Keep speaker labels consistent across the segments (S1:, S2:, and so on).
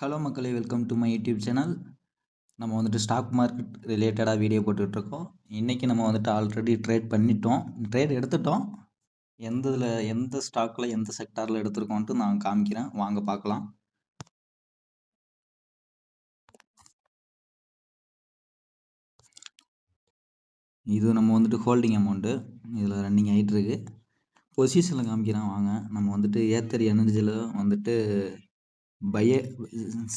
S1: Hello மக்களே welcome to my YouTube channel நம்ம வந்துட்டு ஸ்டாக் மார்க்கெட் ரிலேட்டடாக வீடியோ போட்டுட்ருக்கோம் இன்றைக்கி நம்ம வந்துட்டு ஆல்ரெடி ட்ரேட் பண்ணிட்டோம். ட்ரேட் எடுத்துட்டோம். எந்த இதில் எந்த ஸ்டாக்கில் எந்த செக்டாரில் எடுத்துருக்கோன்ட்டு நான் காமிக்கிறேன். வாங்க பார்க்கலாம். இது நம்ம வந்துட்டு ஹோல்டிங் அமௌண்ட்டு இதில் ரன்னிங் ஆகிட்டுருக்கு பொசிஷனில் காமிக்கிறேன். வாங்க. நம்ம வந்துட்டு ஏத்தர் எனர்ஜியில் வந்துட்டு பைய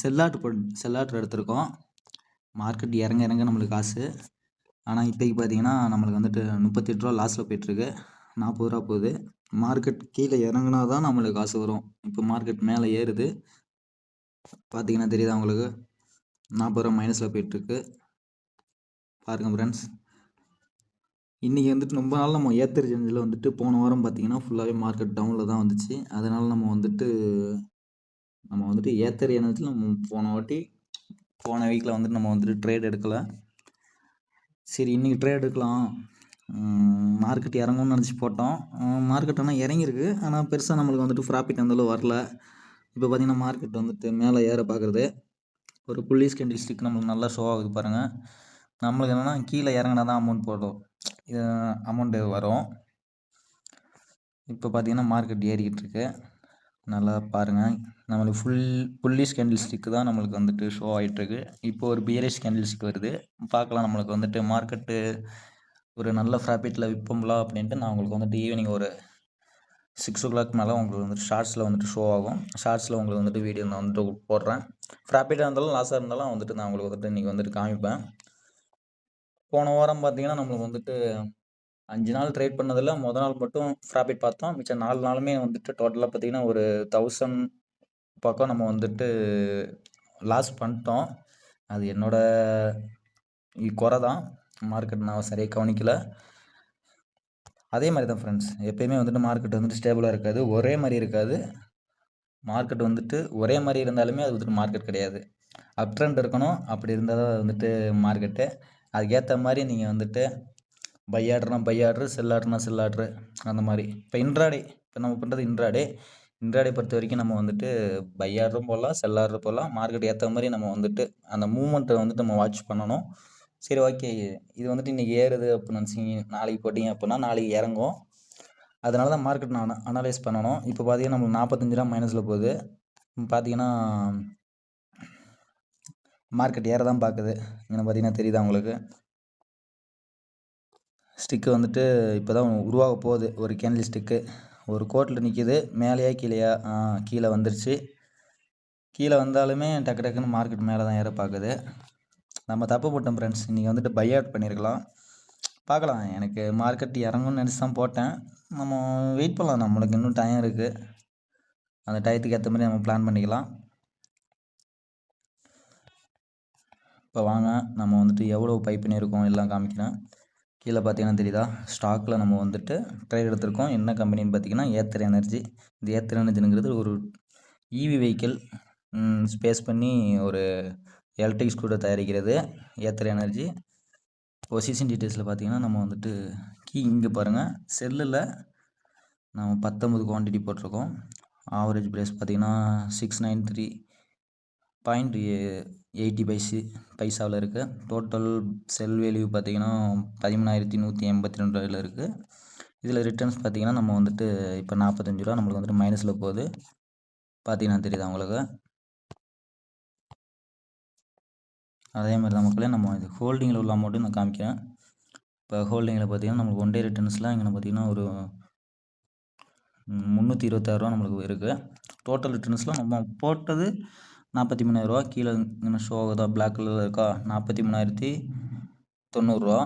S1: செல்லாட்டு போ செல்லாட்டு எடுத்திருக்கோம். மார்க்கெட் இறங்க இறங்க நம்மளுக்கு காசு. ஆனால் இப்போக்கி பார்த்தீங்கன்னா நம்மளுக்கு வந்துட்டு முப்பத்தெட்டு ரூபா லாஸில் போயிட்டுருக்கு. நாற்பது ரூபா போகுது. மார்க்கெட் கீழே இறங்குனா தான் நம்மளுக்கு காசு வரும். இப்போ மார்க்கெட் மேலே ஏறுது. பார்த்தீங்கன்னா தெரியுதா உங்களுக்கு? நாற்பது ரூபா மைனஸில் போயிட்டுருக்கு. பாருங்கள் ஃப்ரெண்ட்ஸ் இன்றைக்கி வந்துட்டு ரொம்ப நாள் நம்ம ஏத்தர் செஞ்சில் வந்துட்டு போன வாரம் பார்த்தீங்கன்னா ஃபுல்லாகவே மார்க்கெட் டவுனில் தான் வந்துச்சு. அதனால் நம்ம வந்துட்டு நம்ம வந்துட்டு ஏத்தர் எனத்தில் நம்ம போன வாட்டி போன வீக்கில் வந்துட்டு நம்ம வந்துட்டு ட்ரேட் எடுக்கலை. சரி இன்றைக்கி ட்ரேட் எடுக்கலாம். மார்க்கெட் இறங்கும்னு நினச்சி போட்டோம். மார்க்கெட் ஆனால் இறங்கியிருக்கு. ஆனால் பெருசாக நம்மளுக்கு வந்துட்டு ப்ராஃபிட் அந்தளவு வரல. இப்போ பார்த்திங்கன்னா மார்க்கெட் வந்துட்டு மேலே ஏற பார்க்குறது ஒரு புள்ளிஸ் கேண்டில் ஸ்டிக் நம்மளுக்கு நல்லா ஷோ ஆகுது பாருங்கள் நம்மளுக்கு என்னென்னா கீழே இறங்கினா தான் அமௌண்ட் போடும். அமௌண்ட்டு வரும். இப்போ பார்த்திங்கன்னா மார்க்கெட் ஏறிக்கிட்டு இருக்கு. நல்லா பாருங்கள் நம்மளுக்கு ஃபுல் புல்லிஷ் கேண்டில் ஸ்டிக்கு தான் நம்மளுக்கு வந்துட்டு ஷோ ஆகிட்டுருக்கு இப்போ ஒரு பியரிஷ் கேண்டில் ஸ்டிக் வருது. பார்க்கலாம் நம்மளுக்கு வந்துட்டு மார்க்கெட்டு ஒரு நல்ல ப்ராஃபிட்டில் விற்போம்லா அப்படின்ட்டு நான் உங்களுக்கு வந்துட்டு ஈவினிங் ஒரு சிக்ஸ் ஓ கிளாக் மேலே உங்களுக்கு வந்துட்டு ஷார்ட்ஸில் வந்துட்டு ஷோ ஆகும். ஷார்ட்ஸில் உங்களுக்கு வந்துட்டு வீடியோ நான் வந்துட்டு போடுறேன். ப்ராஃபிட்டாக இருந்தாலும் லாஸாக இருந்தாலும் வந்துட்டு நான் உங்களுக்கு வந்துட்டு இன்றைக்கி வந்துட்டு காமிப்பேன். போன வாரம் பார்த்தீங்கன்னா நம்மளுக்கு வந்துட்டு அஞ்சு நாள் ட்ரேட் பண்ணதில் மொதல் நாள் மட்டும் ப்ராஃபிட் பார்த்தோம். மிச்சம் நாலு நாளுமே வந்துட்டு டோட்டலாக பார்த்தீங்கன்னா ஒரு தௌசண்ட் பக்கம் நம்ம வந்துட்டு லாஸ் பண்ணிட்டோம். அது என்னோட குறை தான். மார்க்கெட் நான் சரியாக கவனிக்கல. அதே மாதிரி தான் ஃப்ரெண்ட்ஸ் எப்பயுமே வந்துட்டு மார்க்கெட் வந்துட்டு ஸ்டேபிளாக இருக்காது. ஒரே மாதிரி இருக்காது. மார்க்கெட் வந்துட்டு ஒரே மாதிரி இருந்தாலுமே அது வந்துட்டு மார்க்கெட் கிடையாது. அப் ட்ரெண்ட் இருக்கணும். அப்படி இருந்தால் தான் வந்துட்டு மார்க்கெட்டு அதுக்கேற்ற மாதிரி நீங்கள் வந்துட்டு பை ஆர்டர்னா பை செல்லாடுற செல் ஆர்டர்னா செல் அந்த மாதிரி. இப்போ இன்ட்ராடே இப்போ நம்ம பண்ணுறது இன்ட்ராடே இன்ட்ராடே பொறுத்த வரைக்கும் நம்ம வந்துட்டு பை ஆர்டரும் போடலாம் செல் ஆர்டர் போடலாம் மார்க்கெட் ஏற்ற மாதிரி நம்ம வந்துட்டு அந்த மூமெண்ட்டை வந்துட்டு நம்ம வாட்ச் பண்ணணும். சரி ஓகே இது வந்துட்டு இன்றைக்கி ஏறுது அப்படின்னு நினச்சிங்க நாளைக்கு போட்டிங்க அப்படின்னா நாளைக்கு இறங்கும். அதனால தான் மார்க்கெட் நான் அனலைஸ் பண்ணணும். இப்போ பார்த்தீங்கன்னா நம்மளுக்கு நாற்பத்தஞ்சு ரூபா மைனஸில் போகுது. பார்த்தீங்கன்னா மார்க்கெட் ஏற தான் பார்க்குது இங்கே பார்த்தீங்கன்னா தெரியுதா உங்களுக்கு? ஸ்டிக்கு வந்துட்டு இப்போ தான் உருவாக போகுது. ஒரு கேண்டில் ஸ்டிக்கு ஒரு கோட்டில் நிற்கிது மேலேயா கீழேயா? கீழே வந்துருச்சு. கீழே வந்தாலுமே டக்கு டக்குன்னு மார்க்கெட் மேலே தான் ஏற பார்க்குது. நம்ம தப்பு போட்டோம் ஃப்ரெண்ட்ஸ் இன்றைக்கி வந்துட்டு பை அவுட் பண்ணியிருக்கலாம் பார்க்கலாம். எனக்கு மார்க்கெட் இறங்கும்னு நினச்சி தான் போட்டேன். நம்ம வெயிட் பண்ணலாம். நம்மளுக்கு இன்னும் டைம் இருக்குது அந்த டயத்துக்கு ஏற்ற மாதிரி நம்ம பிளான் பண்ணிக்கலாம். இப்போ வாங்க. நம்ம வந்துட்டு எவ்வளோ பை பண்ணியிருக்கோம் எல்லாம் காமிக்கிறேன். கீழே பார்த்தீங்கன்னா தெரியுதா? ஸ்டாக்கில் நம்ம வந்துட்டு ட்ரேட் எடுத்திருக்கோம். என்ன கம்பெனின்னு பார்த்தீங்கன்னா ஏத்தர் எனர்ஜி இந்த ஏத்தர் எனர்ஜிங்கிறது ஒரு இவி வெஹிக்கிள் ஸ்பேஸ் பண்ணி ஒரு எலக்ட்ரிக் ஸ்கூட்டர் தயாரிக்கிறது. ஏத்தர் எனர்ஜி பொசிஷன் டீட்டெயில்ஸில் பார்த்தீங்கன்னா நம்ம வந்துட்டு கீ இங்கே பாருங்கள் செல்லில் நம்ம பத்தொம்பது குவான்டிட்டி போட்டிருக்கோம். ஆவரேஜ் ப்ரைஸ் பார்த்திங்கன்னா six nine three point eighty பைசு பைசாவில் இருக்குது டோட்டல் செல் வேல்யூ பார்த்திங்கன்னா பதிமூணாயிரத்தி நூற்றி எண்பத்தி ரெண்டு ரூபாயில் இருக்குது இதில் ரிட்டர்ன்ஸ் பார்த்திங்கன்னா நம்ம வந்துட்டு இப்போ நாற்பத்தஞ்சு ரூபா நம்மளுக்கு வந்துட்டு மைனஸில் போகுது. பார்த்திங்கன்னா தெரியுது உங்களுக்கு? அதே மாதிரி தான் மக்களே நம்ம இது ஹோல்டிங்கில் உள்ள அமௌண்ட்டு நான் காமிக்கிறேன். இப்போ ஹோல்டிங்கில் பார்த்திங்கன்னா நம்மளுக்கு ஒன் டே ரிட்டர்ன்ஸ்லாம் இங்கே பார்த்திங்கன்னா ஒரு முந்நூற்றி இருபத்தாறுரூவா நம்மளுக்கு இருக்குது டோட்டல் ரிட்டர்ன்ஸ்லாம் நம்ம போட்டது நாற்பத்தி மூணாயிரரூவா கீழே இங்கே ஷோ ஆகுதா? பிளாக் கலரில் இருக்கா? நாற்பத்தி மூணாயிரத்தி தொண்ணூறுரூவா.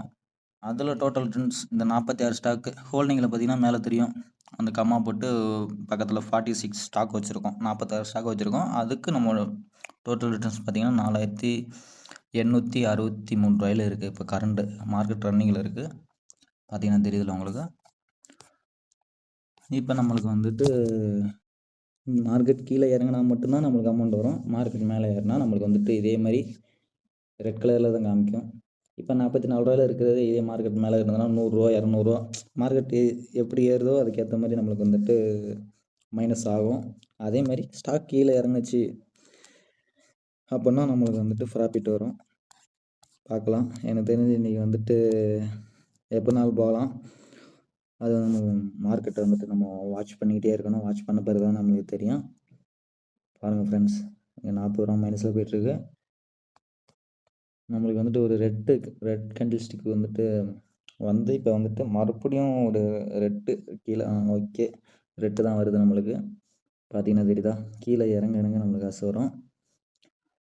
S1: அதில் டோட்டல் ரிட்டர்ன்ஸ் இந்த நாற்பத்தி ஆறு ஸ்டாக்கு ஹோல்டிங்கில் பார்த்தீங்கன்னா மேலே தெரியும். அந்த கம்மா போட்டு பக்கத்தில் ஃபார்ட்டி சிக்ஸ் ஸ்டாக் வச்சுருக்கோம். நாற்பத்தாறு ஸ்டாக் வச்சுருக்கோம். அதுக்கு நம்ம டோட்டல் ரிட்டர்ன்ஸ் பார்த்திங்கன்னா நாலாயிரத்தி எண்ணூற்றி அறுபத்தி மூணு ரூபாயில் இருக்குது இப்போ கரண்ட்டு மார்க்கெட் ரன்னிங்கில் இருக்குது பார்த்தீங்கன்னா தெரியுதுல்ல உங்களுக்கு? இப்போ நம்மளுக்கு வந்துட்டு மார்க்கெட் கீழே இறங்கினா மட்டும்தான் நம்மளுக்கு அமௌண்ட் வரும். மார்க்கெட் மேலே ஏறினா நம்மளுக்கு வந்துட்டு இதே மாதிரி ரெட் கலரில் தான் காமிக்கும். இப்போ நாற்பத்தி நாலு ரூபாயில் இருக்கிறது இதே மார்க்கெட் மேலே இருந்ததுன்னா நூறுரூவா இரநூறுவா மார்க்கெட் எப்படி ஏறுதோ அதுக்கேற்ற மாதிரி நம்மளுக்கு வந்துட்டு மைனஸ் ஆகும். அதே மாதிரி ஸ்டாக் கீழே இறங்குச்சு அப்படின்னா நம்மளுக்கு வந்துட்டு ப்ராஃபிட் வரும். பார்க்கலாம். எனக்கு தெரிஞ்சு இன்றைக்கி வந்துட்டு எப்போனாலும் போகலாம். அது நம்ம மார்க்கெட்டை வந்துட்டு நம்ம வாட்ச் பண்ணிக்கிட்டே இருக்கணும். வாட்ச் பண்ண பிறகு தான் நம்மளுக்கு தெரியும். பாருங்கள் ஃப்ரெண்ட்ஸ் இங்கே நாற்பது ரூபா மைனஸில் போயிட்டுருக்கு நம்மளுக்கு வந்துட்டு ஒரு ரெட்டு ரெட் கேண்டில் ஸ்டிக் வந்துட்டு வந்து இப்போ வந்துட்டு மறுபடியும் ஒரு ரெட்டு கீழே ஓகே ரெட்டு தான் வருது நம்மளுக்கு. பார்த்தீங்கன்னா தெரியுதா? கீழே இறங்க இறங்க நம்மளுக்கு காசு வரும்.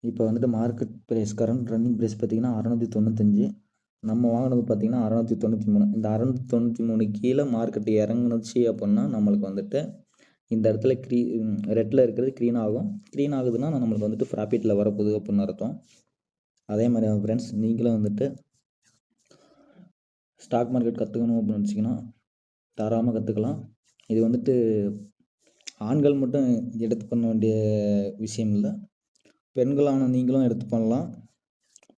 S1: இப்போ வந்துட்டு market price current running price பார்த்தீங்கன்னா அறநூற்றி தொண்ணூத்தஞ்சு. நம்ம வாங்கினது பார்த்தீங்கன்னா அறநூற்றி தொண்ணூற்றி மூணு. இந்த அறநூற்றி தொண்ணூற்றி மூணு கீழே மார்க்கெட் இறங்குனுச்சு அப்படின்னா நம்மளுக்கு வந்துட்டு இந்த இடத்துல க்ரீ ரெட்டில் இருக்கிறது க்ரீன் ஆகும். க்ரீன் ஆகுதுன்னா நம்மளுக்கு வந்துட்டு ப்ராஃபிட்டில் வரப்போகுது அப்படின்னு அர்த்தம். அதே மாதிரி ஃப்ரெண்ட்ஸ் நீங்களும் வந்துட்டு ஸ்டாக் மார்க்கெட் கற்றுக்கணும் அப்படின்னு நினச்சிங்கன்னா தாராளமாக கற்றுக்கலாம் இது வந்துட்டு ஆண்கள் மட்டும் எடுத்து பண்ண வேண்டிய விஷயம் இல்லை. பெண்களான நீங்களும் எடுத்து பண்ணலாம்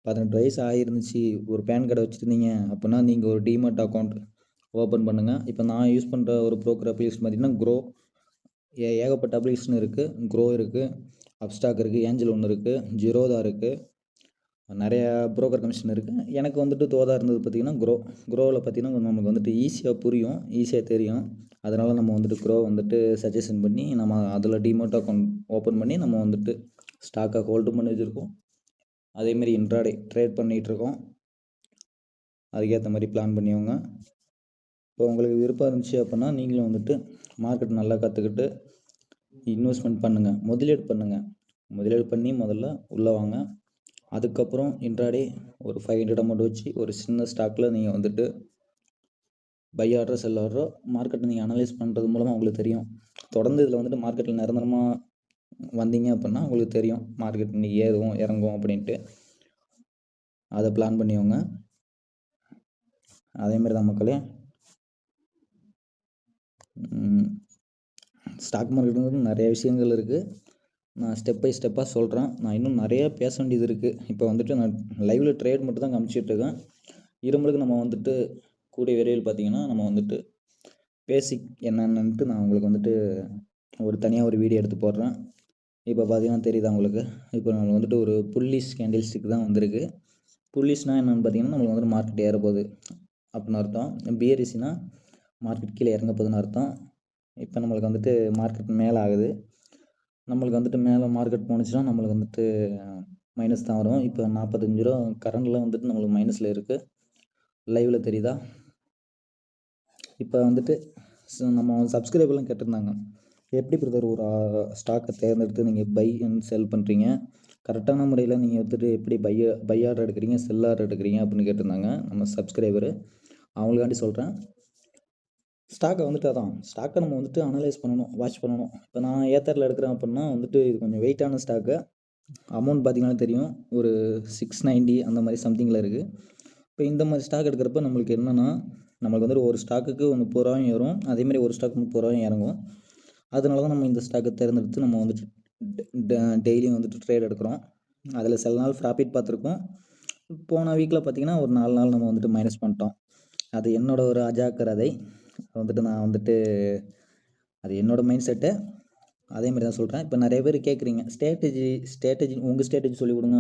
S1: பதினெட்டு வயசு ஆகிருந்துச்சு ஒரு பேன் கார்டை வச்சுருந்தீங்க அப்படின்னா நீங்கள் ஒரு டிமெட் அக்கௌண்ட் ஓப்பன் பண்ணுங்கள் இப்போ நான் யூஸ் பண்ணுற ஒரு ப்ரோக்கர் அப்ளிகேஷன் பார்த்திங்கன்னா க்ரோ ஏ ஏகப்பட்ட அப்ளிகேஷன் இருக்குது க்ரோ இருக்குது அப்ஸ்டாக் இருக்குது ஏஞ்சல் ஒன்று இருக்குது ஜிரோதா இருக்குது நிறையா ப்ரோக்கர் கமிஷன் இருக்குது எனக்கு வந்துட்டு தோதா இருந்தது பார்த்திங்கன்னா க்ரோ க்ரோவில் பார்த்திங்கன்னா நமக்கு வந்துட்டு ஈஸியாக புரியும். ஈஸியாக தெரியும். அதனால் நம்ம வந்துட்டு க்ரோ வந்துட்டு சஜஷன் பண்ணி நம்ம அதில் டிமோட் அக்கௌண்ட் ஓப்பன் பண்ணி நம்ம வந்துட்டு ஸ்டாக்கை ஹோல்டு பண்ணி வச்சுருக்கோம். அதேமாரி இன்ட்ராடே ட்ரேட் பண்ணிகிட்ருக்கோம் அதுக்கேற்ற மாதிரி பிளான் பண்ணிக்கோங்க. இப்போ உங்களுக்கு விருப்பம் இருந்துச்சு அப்படின்னா நீங்களும் வந்துட்டு மார்க்கெட் நல்லா கற்றுக்கிட்டு இன்வெஸ்ட்மெண்ட் பண்ணுங்கள் முதலீடு பண்ணுங்கள் முதலீடு பண்ணி முதல்ல உள்ளே வாங்க. அதுக்கப்புறம் இன்ட்ராடே ஒரு ஃபைவ் ஹண்ட்ரட் அமௌண்ட் வச்சு ஒரு சின்ன ஸ்டாக்கில் நீங்கள் வந்துட்டு பை ஆர்டர் செல் ஆர்டரோ மார்க்கெட்டை நீங்கள் அனலைஸ் பண்ணுறது மூலமாக உங்களுக்கு தெரியும். தொடர்ந்து இதில் வந்துட்டு மார்க்கெட்டில் நிரந்தரமாக வந்தீங்க அப்படின்னா உங்களுக்கு தெரியும். மார்க்கெட் இன்னைக்கு ஏறும் இறங்கும் அப்படின்ட்டு. அதை பிளான் பண்ணிக்கோங்க. அதேமாரி தான் மக்களே. ஸ்டாக் மார்க்கெட்டுங்கிறது நிறைய விஷயங்கள் இருக்குது நான் ஸ்டெப் பை ஸ்டெப்பாக சொல்கிறேன் நான் இன்னும் நிறையா பேச வேண்டியது இருக்குது இப்போ வந்துட்டு நான் லைவில் ட்ரேட் மட்டும் தான் காமிச்சிட்ருக்கேன் இரும்பலுக்கு நம்ம வந்துட்டு கூடிய விரைவில் பார்த்தீங்கன்னா நம்ம வந்துட்டு பேசிக் என்னென்னன்ட்டு நான் உங்களுக்கு வந்துட்டு ஒரு தனியாக ஒரு வீடியோ எடுத்து போடுறேன். இப்போ பார்த்தீங்கன்னா தெரியுதா உங்களுக்கு? இப்போ நம்மளுக்கு வந்துட்டு ஒரு புள்ளிஸ் கேண்டில் ஸ்டிக் தான் வந்திருக்கு. புள்ளிஸ்னால் என்னென்னு பார்த்தீங்கன்னா நம்மளுக்கு வந்துட்டு மார்க்கெட் ஏற போகுது அப்படின்னு அர்த்தம். பிஆர்இசினா மார்க்கெட் கீழே இறங்க போகுதுன்னு அர்த்தம். இப்போ நம்மளுக்கு வந்துட்டு மார்க்கெட் மேலே ஆகுது. நம்மளுக்கு வந்துட்டு மேலே மார்க்கெட் போணுச்சுன்னா நம்மளுக்கு வந்துட்டு மைனஸ் தான் வரும். இப்போ நாற்பத்தஞ்சு ரூபா கரண்டில் வந்துட்டு நம்மளுக்கு மைனஸில் இருக்குது லைவில் தெரியுதா? இப்போ வந்துட்டு நம்ம சப்ஸ்கிரைபர்லாம் கேட்டிருந்தாங்க. எப்படி பிரதர் ஒரு ஸ்டாக்கை தேர்ந்தெடுத்து நீங்கள் பை அண்ட் செல் பண்ணுறீங்க கரெக்டான முறையில் நீங்கள் வந்துட்டு எப்படி பைய பை ஆர்டர் எடுக்கிறீங்க செல் ஆர்டர் எடுக்கிறீங்க அப்படின்னு கேட்டிருந்தாங்க நம்ம சப்ஸ்கிரைபரு அவங்களுக்காண்டி சொல்கிறேன் ஸ்டாக்கை வந்துட்டு அதான் ஸ்டாக்கை நம்ம வந்துட்டு அனலைஸ் பண்ணணும் வாட்ச் பண்ணணும். இப்போ நான் ஏத்தரில் எடுக்கிறேன் அப்படின்னா வந்துட்டு இது கொஞ்சம் வெயிட்டான ஸ்டாக்கு அமௌண்ட் பார்த்திங்கன்னா தெரியும் ஒரு சிக்ஸ் நைன்டி அந்த மாதிரி சம்திங்கில் இருக்குது இப்போ இந்த மாதிரி ஸ்டாக் எடுக்கிறப்ப நம்மளுக்கு என்னென்னா நம்மளுக்கு வந்துட்டு ஒரு ஸ்டாக்குக்கு முப்பது ரூபாயும் ஏறும் அதேமாதிரி ஒரு ஸ்டாக் முப்பது ரூபாயும் இறங்கும். அதனால தான் நம்ம இந்த ஸ்டாக்கை தேர்ந்தெடுத்து நம்ம வந்துட்டு டெய்லியும் வந்துட்டு ட்ரேட் எடுக்கிறோம். அதில் சில நாள் ப்ராஃபிட் பார்த்துருக்கோம் போன வீக்கில் பார்த்திங்கன்னா ஒரு நாலு நாள் நம்ம வந்துட்டு மைனஸ் பண்ணிட்டோம். அது என்னோடய ஒரு அஜாக்கிரதை வந்துட்டு நான் வந்துட்டு அது என்னோடய மைண்ட் செட்டு அதே மாதிரி தான் சொல்கிறேன் இப்போ நிறைய பேர் கேட்குறீங்க ஸ்ட்ராட்டஜி ஸ்ட்ராட்டஜி உங்கள் ஸ்ட்ராட்டஜி சொல்லிக் கொடுங்க.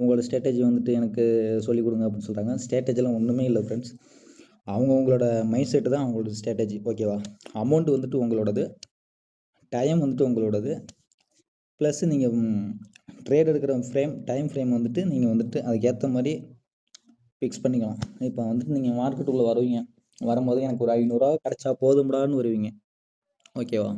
S1: உங்களோட ஸ்ட்ராட்டஜி வந்துட்டு எனக்கு சொல்லிக் கொடுங்க அப்படின்னு சொல்கிறாங்க ஸ்ட்ராட்டஜிலாம் ஒன்றுமே இல்லை ஃப்ரெண்ட்ஸ் அவங்கவுங்களோட மைண்ட் செட்டு தான் அவங்களோட ஸ்ட்ராட்டஜி ஓகேவா அமௌண்ட் வந்துட்டு உங்களோடது. டைம் வந்துட்டு உங்களோடது. ப்ளஸ்ஸு நீங்கள் ட்ரேட் எடுக்கிற ஃப்ரேம் டைம் ஃப்ரேம் வந்துட்டு நீங்கள் வந்துட்டு அதுக்கேற்ற மாதிரி ஃபிக்ஸ் பண்ணிக்கலாம். இப்போ வந்துட்டு நீங்கள் மார்க்கெட்டுக்குள்ளே வருவீங்க. வரும்போது எனக்கு ஒரு ஐநூறுரூவா கிடச்சா போதும்டான்னு வருவீங்க. ஓகேவா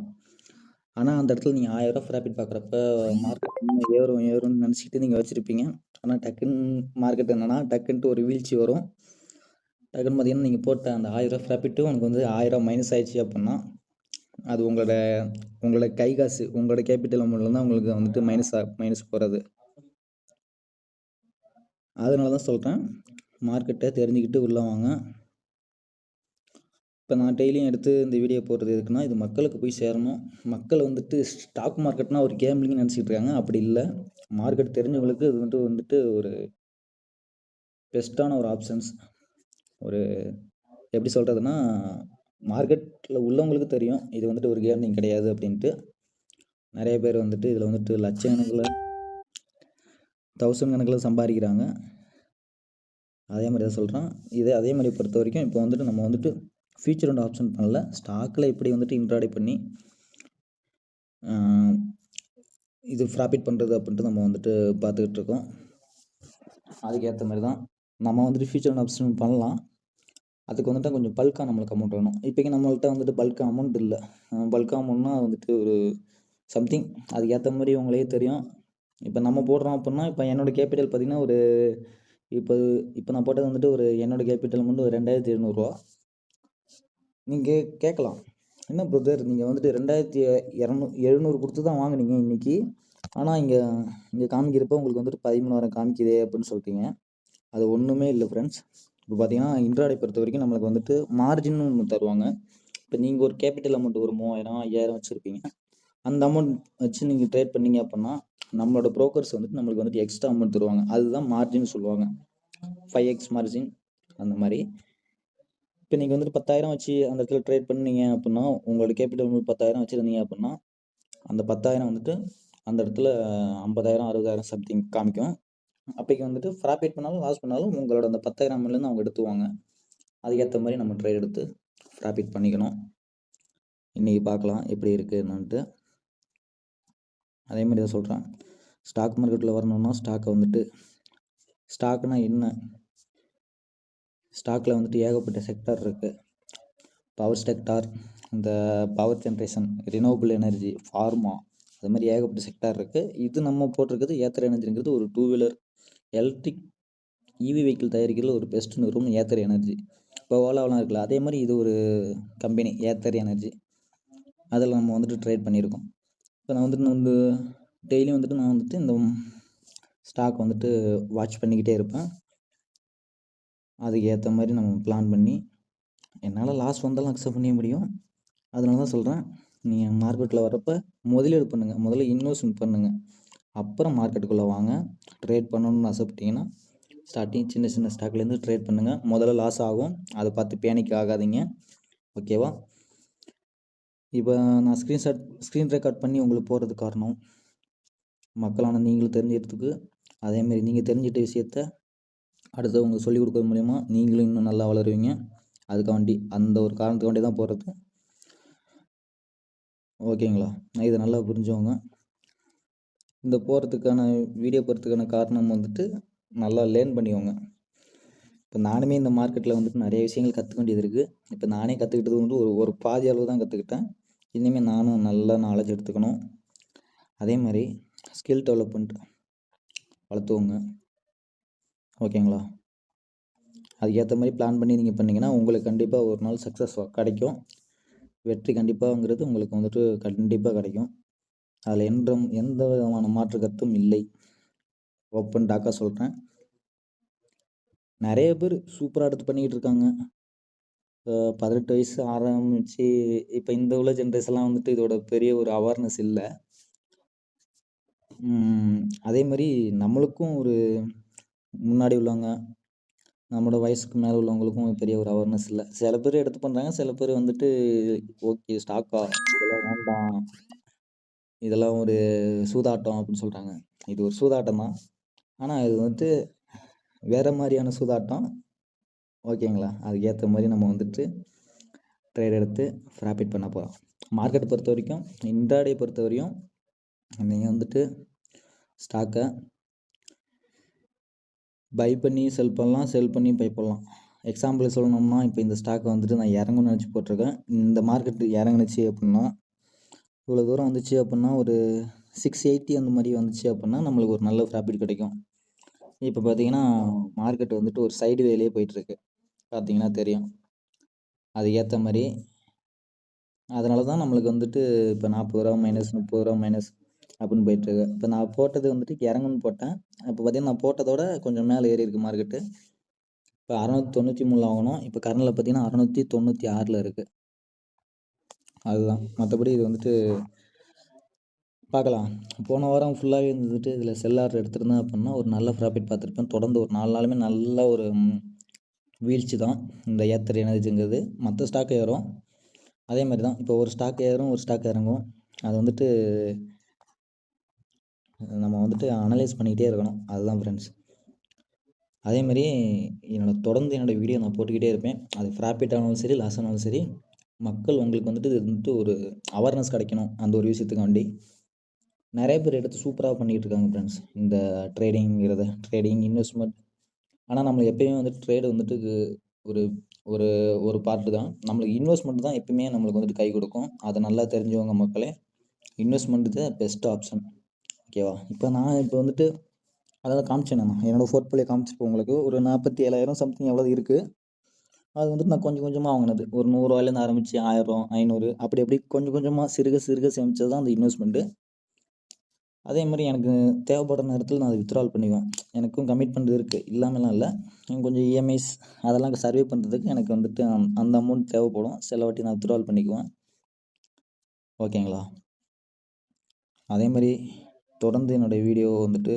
S1: ஆனால் அந்த இடத்துல நீங்கள் ஆயிரரூவா ப்ராஃபிட் பார்க்குறப்ப மார்க்கெட் இன்னும் ஏறும் ஏறும்னு நினச்சிக்கிட்டு நீங்கள் வச்சுருப்பீங்க. ஆனால் டக்குன்னு மார்க்கெட் என்னென்னா டக்குன்ட்டு ஒரு வீழ்ச்சி வரும். டக்குன்னு பார்த்தீங்கன்னா நீங்கள் போட்ட அந்த ஆயிரரூவா ப்ராஃபிட்டு உனக்கு வந்து ஆயிரம் மைனஸ் ஆயிடுச்சு அப்படின்னா அது உங்களோட உங்களோட கை காசு உங்களோட கேபிட்டல் அமௌண்ட்ல தான் உங்களுக்கு வந்துட்டு மைனஸ் மைனஸ் போகிறது அதனால தான் சொல்கிறேன் மார்க்கெட்டை தெரிஞ்சுக்கிட்டு உள்ளே வாங்க. இப்போ நான் டெய்லியும் எடுத்து இந்த வீடியோ போடுறது எதுக்குன்னா இது மக்களுக்கு போய் சேரணும். மக்கள் வந்துட்டு ஸ்டாக் மார்க்கெட்னா ஒரு கேம்லிங்னு நினச்சிட்டு இருக்காங்க. அப்படி இல்லை. மார்க்கெட் தெரிஞ்சவங்களுக்கு இது வந்துட்டு வந்துட்டு ஒரு பெஸ்ட்டான ஒரு ஆப்ஷன்ஸ் ஒரு எப்படி சொல்கிறதுனா மார்க்கெட்டில் உள்ளவங்களுக்கு தெரியும். இது வந்துட்டு ஒரு கேர்னிங் கிடையாது அப்படின்ட்டு. நிறைய பேர் வந்துட்டு இதில் வந்துட்டு லட்சக்கணக்கில் தௌசண்ட் கணக்கில் சம்பாதிக்கிறாங்க. அதே மாதிரி தான் சொல்கிறேன் இதே அதே மாதிரி பொறுத்த வரைக்கும் இப்போ வந்துட்டு நம்ம வந்துட்டு ஃபியூச்சர் ஒன்று ஆப்ஷன் பண்ணல. ஸ்டாக்கில் எப்படி வந்துட்டு இன்ட்ராடே பண்ணி இது ப்ராஃபிட் பண்ணுறது அப்படின்ட்டு நம்ம வந்துட்டு பார்த்துக்கிட்டு இருக்கோம். அதுக்கேற்ற மாதிரி தான். நம்ம வந்துட்டு ஃபியூச்சர் அண்ட் ஆப்ஷன் பண்ணலாம். அதுக்கு வந்துட்டு கொஞ்சம் பல்காக நம்மளுக்கு அமௌண்ட் வேணும். இப்போக்கி நம்மள்ட்ட வந்துட்டு பல்க் அமௌண்ட் இல்லை. பல்க் அமௌண்ட்னா வந்துட்டு ஒரு சம்திங் அதுக்கேற்ற மாதிரி உங்களே தெரியும். இப்போ நம்ம போடுறோம் அப்படின்னா இப்போ என்னோடய கேபிட்டல் பார்த்திங்கன்னா ஒரு இப்போ இப்போ நான் போட்டது வந்துட்டு ஒரு என்னோடய கேபிட்டல் வந்து ஒரு ரெண்டாயிரத்தி எழுநூறுவா நீங்கள் கேட்கலாம் என்ன பிரதர் நீங்கள் வந்துட்டு ரெண்டாயிரத்தி இரநூ எழுநூறு கொடுத்து தான் வாங்குனீங்க இன்றைக்கி ஆனால் இங்கே இங்கே காமிக்கிறப்ப உங்களுக்கு வந்துட்டு பதிமூணாயிரம் காமிக்குதே அப்படின்னு சொல்லிட்டீங்க அது ஒன்றுமே இல்லை ஃப்ரெண்ட்ஸ் இப்போ பார்த்தீங்கன்னா இன்ட்ராடை பொறுத்த வரைக்கும் நம்மளுக்கு வந்துட்டு மார்ஜின் ஒன்று தருவாங்க. இப்போ நீங்கள் ஒரு கேபிட்டல் அமௌண்ட் ஒரு மூவாயிரம் ஐயாயிரம் வச்சுருப்பீங்க. அந்த அமௌண்ட் வச்சு நீங்கள் ட்ரேட் பண்ணீங்க அப்படின்னா நம்மளோட ப்ரோக்கர்ஸ் வந்துட்டு நம்மளுக்கு வந்துட்டு எக்ஸ்ட்ரா அமௌண்ட் தருவாங்க. அதுதான் மார்ஜின் சொல்லுவாங்க. ஃபைவ் எக்ஸ் மார்ஜின் அந்த மாதிரி. இப்போ நீங்கள் வந்துட்டு பத்தாயிரம் வச்சு அந்த இடத்துல ட்ரேட் பண்ணீங்க அப்படின்னா உங்களோட கேபிட்டல் அமௌண்ட் பத்தாயிரம் வச்சுருந்தீங்க அப்படின்னா அந்த பத்தாயிரம் வந்துட்டு அந்த இடத்துல ஐம்பதாயிரம் அறுபதாயிரம் சம்திங் காமிக்கும். அப்போக்கு வந்துட்டு ப்ராஃபிட் பண்ணாலும் லாஸ் பண்ணாலும் உங்களோட அந்த பத்தாயிரம் அமௌண்ட்லேருந்து அவங்க எடுத்துவாங்க. அதுக்கேற்ற மாதிரி நம்ம ட்ரேட் எடுத்து ப்ராஃபிட் பண்ணிக்கணும். இன்றைக்கி பார்க்கலாம் எப்படி இருக்குதுன்னுட்டு அதே மாதிரி தான் சொல்கிறேன் ஸ்டாக் மார்க்கெட்டில் வரணும்னா ஸ்டாக்கை வந்துட்டு ஸ்டாக்னால் என்ன? ஸ்டாக்கில் வந்துட்டு ஏகப்பட்ட செக்டார் இருக்குது பவர் செக்டார் இந்த power generation renewable energy pharma அது மாதிரி ஏகப்பட்ட செக்டார் இருக்குது இது நம்ம போட்டிருக்கிறது ஏத்தர் எனர்ஜிங்கிறது ஒரு two wheeler electric EV vehicle தயாரிக்கிறதுல ஒரு பெஸ்ட் நிறுவனம் ஏத்தர் எனர்ஜி. இப்போ ஓலாவெலாம் இருக்குல்ல அதே மாதிரி இது ஒரு கம்பெனி ஏத்தர் எனர்ஜி. அதில் நம்ம வந்துட்டு ட்ரேட் பண்ணியிருக்கோம். இப்போ நான் வந்துட்டு நான் வந்து டெய்லியும் வந்துட்டு நான் வந்துட்டு இந்த ஸ்டாக் வந்துட்டு வாட்ச் பண்ணிக்கிட்டே இருப்பேன். அதுக்கு ஏற்ற மாதிரி நம்ம பிளான் பண்ணி என்னால் லாஸ் வந்தாலும் அக்செப்ட் பண்ணிய முடியும். அதனால தான் சொல்கிறேன் நீங்கள் மார்க்கெட்டில் வரப்போ முதலீடு பண்ணுங்கள் முதல்ல இன்வெஸ்ட்மெண்ட் பண்ணுங்கள் அப்புறம் மார்க்கெட்டுக்குள்ளே வாங்க. ட்ரேட் பண்ணணும்னு ஆசைப்பட்டீங்கன்னா ஸ்டார்டிங் சின்ன சின்ன ஸ்டாக்லேருந்து ட்ரேட் பண்ணுங்கள் முதல்ல லாஸ் ஆகும். அதை பார்த்து பேனிக் ஆகாதீங்க. ஓகேவா இப்போ நான் ஸ்க்ரீன்ஷாட் ஸ்க்ரீன் ரெக்கார்ட் பண்ணி உங்களுக்கு போகிறதுக்கு காரணம் மக்களான நீங்களும் தெரிஞ்சுக்கிறதுக்கு அதேமாரி நீங்கள் தெரிஞ்சிட்ட விஷயத்த அடுத்தவங்க சொல்லிக் கொடுக்கறது மூலிமா நீங்களும் இன்னும் நல்லா வளருவீங்க. அதுக்காண்டி அந்த ஒரு காரணத்துக்காண்டி தான் போகிறது ஓகேங்களா இதை நல்லா புரிஞ்சவங்க இந்த போகிறதுக்கான வீடியோ போகிறதுக்கான காரணம் வந்துட்டு நல்லா லேர்ன் பண்ணிக்கோங்க. இப்போ நானுமே இந்த மார்க்கெட்டில் வந்துட்டு நிறைய விஷயங்கள் கற்றுக்க வேண்டியது இருக்குது இப்போ நானே கற்றுக்கிட்டது வந்து ஒரு ஒரு பாதி அளவு தான் கற்றுக்கிட்டேன் இனிமேல் நானும் நல்லா நாலேஜ் எடுத்துக்கணும். அதே மாதிரி ஸ்கில் டெவலப்மெண்ட் வளர்த்துவோங்க ஓகேங்களா? அதுக்கேற்ற மாதிரி பிளான் பண்ணி நீங்கள் பண்ணிங்கன்னா உங்களுக்கு கண்டிப்பாக ஒரு நாள் சக்ஸஸ் கிடைக்கும். வெற்றி கண்டிப்பாகங்கிறது உங்களுக்கு வந்துட்டு கண்டிப்பாக கிடைக்கும். அதில் என்றும் எந்த விதமான மாற்று கருத்தும் இல்லை. ஓப்பன் டாக்காக சொல்கிறேன் நிறைய பேர் சூப்பராக எடுத்து பண்ணிக்கிட்டு இருக்காங்க. பதினெட்டு வயசு ஆரம்பிச்சு இப்போ இந்த உள்ள ஜென்ரேஷன்லாம் வந்துட்டு இதோட பெரிய ஒரு அவேர்னஸ் இல்லை. அதே மாதிரி நம்மளுக்கும் ஒரு முன்னாடி உள்ளவங்க நம்மளோட வயசுக்கு மேலே உள்ளவங்களுக்கும் பெரிய ஒரு அவேர்னஸ் இல்லை. சில பேர் எடுத்து பண்ணுறாங்க சில பேர் வந்துட்டு ஓகே ஸ்டாக்கா இதெல்லாம் வேண்டாம். இதெல்லாம் ஒரு சூதாட்டம் அப்படின்னு சொல்கிறாங்க இது ஒரு சூதாட்டம் தான் ஆனால் இது வந்துட்டு வேறு மாதிரியான சூதாட்டம். ஓகேங்களா? அதுக்கேற்ற மாதிரி நம்ம வந்துட்டு ட்ரேட் எடுத்து ப்ராஃபிட் பண்ண போகிறோம் மார்க்கெட்டை பொறுத்த வரைக்கும் இன்ட்ராடே பொறுத்த வரையும் நீங்கள் வந்துட்டு ஸ்டாக்கை பை பண்ணி செல் பண்ணலாம் செல் பண்ணி பை பண்ணலாம். எக்ஸாம்பிள் சொல்லணும்னா இப்போ இந்த ஸ்டாக்கை வந்துட்டு நான் இறங்கணும்னு நினச்சி போட்டிருக்கேன். இந்த மார்க்கெட்டு இறங்குனுச்சு அப்படின்னா இவ்வளோ தூரம் வந்துச்சு அப்படின்னா ஒரு சிக்ஸ் எயிட்டி அந்த மாதிரி வந்துச்சு அப்படின்னா நம்மளுக்கு ஒரு நல்ல ப்ராஃபிட் கிடைக்கும். இப்போ பார்த்தீங்கன்னா மார்க்கெட் வந்துட்டு ஒரு சைடு வேலையே போயிட்டுருக்கு பார்த்தீங்கன்னா தெரியும். அதுக்கேற்ற மாதிரி அதனால தான் நம்மளுக்கு வந்துட்டு இப்போ நாற்பது ரூபா மைனஸ் முப்பது ரூபா மைனஸ் அப்படின்னு போயிட்டுருக்கு இப்போ நான் போட்டது வந்துட்டு இறங்குன்னு போட்டேன். இப்போ பார்த்தீங்கன்னா நான் போட்டதோட கொஞ்சம் மேலே ஏறி இருக்கு மார்க்கெட்டு இப்போ அறநூற்றி தொண்ணூற்றி மூணில் வாங்கணும். இப்போ கரண்டில் பார்த்தீங்கன்னா அறநூற்றி தொண்ணூற்றி ஆறில் இருக்குது அதுதான். மற்றபடி இது வந்துட்டு பார்க்கலாம் போன வாரம் ஃபுல்லாகவே இருந்துட்டு இதில் செல்லார் எடுத்துருந்தேன் எடுத்திருந்தேன் அப்படின்னா ஒரு நல்ல ப்ராஃபிட் பார்த்துருப்பேன். தொடர்ந்து ஒரு நாலு நாளுமே நல்ல ஒரு வீழ்ச்சி தான் இந்த ஏத்தர் எனர்ஜிங்கிறது மற்ற ஸ்டாக் ஏறும். அதே மாதிரி தான். இப்போ ஒரு ஸ்டாக் ஏறும் ஒரு ஸ்டாக் இறங்கும். அது வந்துட்டு நம்ம வந்துட்டு அனலைஸ் பண்ணிக்கிட்டே இருக்கணும். அதுதான் ஃப்ரெண்ட்ஸ் அதேமாதிரி என்னோடய தொடர்ந்து என்னோடய வீடியோ நான் போட்டுக்கிட்டே இருப்பேன். அது ப்ராஃபிட் ஆனாலும் சரி லாஸ் ஆனாலும் சரி மக்கள் உங்களுக்கு வந்துட்டு இது வந்துட்டு ஒரு அவேர்னஸ் கிடைக்கணும் அந்த ஒரு விஷயத்துக்காண்டி. நிறைய பேர் எடுத்து சூப்பராக பண்ணிகிட்டு இருக்காங்க ஃப்ரெண்ட்ஸ் இந்த ட்ரேடிங்கிறத ட்ரேடிங் இன்வெஸ்ட்மெண்ட் ஆனால் நம்மளுக்கு எப்பயுமே வந்துட்டு ட்ரேடு வந்துட்டு ஒரு ஒரு ஒரு பார்ட்டு தான். நம்மளுக்கு இன்வெஸ்ட்மெண்ட் தான் எப்பயுமே நம்மளுக்கு வந்துட்டு கை கொடுக்கும். அதை நல்லா தெரிஞ்சவங்க மக்களே இன்வெஸ்ட்மெண்ட் தான் பெஸ்ட் ஆப்ஷன் ஓகேவா இப்போ நான் இப்போ வந்துட்டு அதாவது காமிச்சேன் நான். என்னோடய போர்ட்ஃபோலியோ காமிச்சிருப்போம் உங்களுக்கு. ஒரு நாற்பத்தி ஏழாயிரம் சம்திங் எவ்வளோ இருக்குது அது வந்துட்டு நான் கொஞ்சம் கொஞ்சமாக வாங்கினது. ஒரு நூறுரூவாயிலேருந்து ஆரம்பித்து ஆயிரம் ஐநூறு அப்படி அப்படி கொஞ்சம் கொஞ்சமாக சிறுக சிறுக சேமிச்சது தான் அந்த இன்வெஸ்ட்மெண்ட்டு அதே மாதிரி எனக்கு தேவைப்படுற நேரத்தில் நான் அதை வித்ட்ரால் பண்ணிக்குவேன் எனக்கும் கமிட்மெண்ட் இருக்குது இல்லாமலாம் இல்லை. கொஞ்சம் இஎம்ஐஸ் அதெல்லாம் சர்வே பண்ணுறதுக்கு எனக்கு வந்துட்டு அந்த அமௌண்ட் தேவைப்படும். சில வாட்டி நான் வித்ட்ரால் பண்ணிக்குவேன். ஓகேங்களா அதே மாதிரி தொடர்ந்து என்னுடைய வீடியோ வந்துட்டு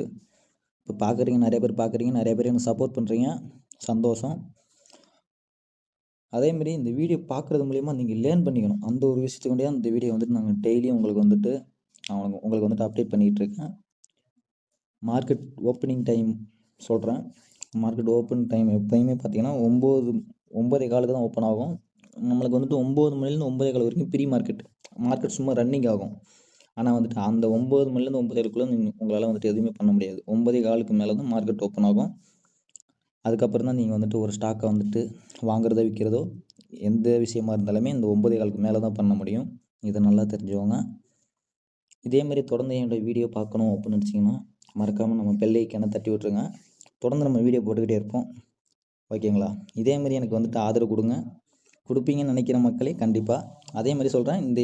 S1: இப்போ பார்க்குறீங்க நிறைய பேர் பார்க்குறீங்க நிறைய பேர் எனக்கு சப்போர்ட் பண்ணுறீங்க சந்தோஷம். அதேமாரி இந்த வீடியோ பார்க்குறது மூலிமா நீங்கள் லேர்ன் பண்ணிக்கணும். அந்த ஒரு விஷயத்துக்கு அந்த வீடியோ வந்துட்டு நாங்கள் டெய்லியும் உங்களுக்கு வந்துட்டு அவங்களுக்கு உங்களுக்கு வந்துட்டு அப்டேட் பண்ணிகிட்டு இருக்கேன். மார்க்கெட் ஓப்பனிங் டைம் சொல்கிறேன் மார்க்கெட் ஓப்பன் டைம் எப்போயுமே பார்த்தீங்கன்னா ஒம்பது ஒம்பதே காலுக்கு தான் ஓப்பன் ஆகும். நம்மளுக்கு வந்துட்டு ஒம்பது மணிலேருந்து ஒம்பதே கால் வரைக்கும் ப்ரீ மார்க்கெட் மார்க்கெட் சும்மா ரன்னிங் ஆகும். ஆனால் வந்துட்டு அந்த ஒம்பது மணிலேருந்து ஒம்பது ஏழுக்குள்ளே உங்களால் வந்துட்டு எதுவுமே பண்ண முடியாது. ஒம்பதே காலுக்கு மேலே தான் மார்க்கெட் ஓப்பன் ஆகும். அதுக்கப்புறம் தான் நீங்கள் வந்துட்டு ஒரு ஸ்டாக்கை வந்துட்டு வாங்குறதோ விற்கிறதோ எந்த விஷயமா இருந்தாலுமே இந்த ஒம்பதே காலுக்கு மேலே தான் பண்ண முடியும். இதை நல்லா தெரிஞ்சுக்கோங்க. இதேமாரி தொடர்ந்து என்னோடய வீடியோ பார்க்கணும் அப்படின்னு நினச்சிங்கன்னா மறக்காமல் நம்ம பெல்லைக்கான தட்டி விட்ருங்க தொடர்ந்து நம்ம வீடியோ போட்டுக்கிட்டே இருப்போம். ஓகேங்களா? இதேமாரி எனக்கு வந்துட்டு ஆதரவு கொடுங்க. கொடுப்பீங்கன்னு நினைக்கிற மக்களே கண்டிப்பாக அதே மாதிரி சொல்கிறேன் இந்த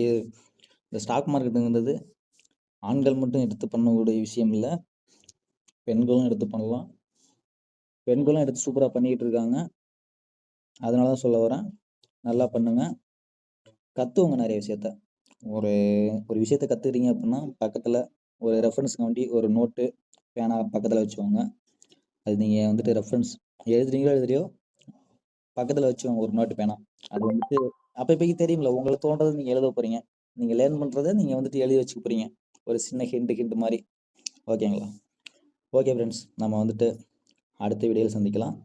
S1: இந்த ஸ்டாக் மார்க்கெட்டுங்கிறது ஆண்கள் மட்டும் எடுத்து பண்ணக்கூடிய விஷயம் இல்லை பெண்களும் எடுத்து பண்ணலாம். பெண்களும் எடுத்து சூப்பராக பண்ணிக்கிட்டு இருக்காங்க. அதனால தான் சொல்ல வரேன். நல்லா பண்ணுங்க. கற்றுவங்க நிறைய விஷயத்த. ஒரு ஒரு விஷயத்த கற்றுக்கிறீங்க அப்படின்னா பக்கத்தில் ஒரு ரெஃபரன்ஸ்க்காண்டி ஒரு நோட்டு பேனா பக்கத்தில் வச்சுக்கோங்க. அது நீங்கள் வந்துட்டு ரெஃபரன்ஸ் எழுதுறீங்களோ எழுதுறியோ பக்கத்தில் வச்சுக்கோங்க ஒரு நோட்டு பேனா. அது வந்துட்டு அப்போ இப்போக்கி தெரியுமில்ல உங்களுக்கு தோன்றதை நீங்கள் எழுத போகிறீங்க நீங்கள் லேர்ன் பண்ணுறதை நீங்கள் வந்துட்டு எழுதி வச்சுக்க போகிறீங்க ஒரு சின்ன ஹிண்ட் ஹிண்ட் மாதிரி. ஓகேங்களா ஓகே ஃப்ரெண்ட்ஸ் நம்ம வந்துட்டு அடுத்த வீடியோவில் சந்திக்கலாம்.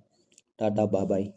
S1: டாட்டா பாபாய்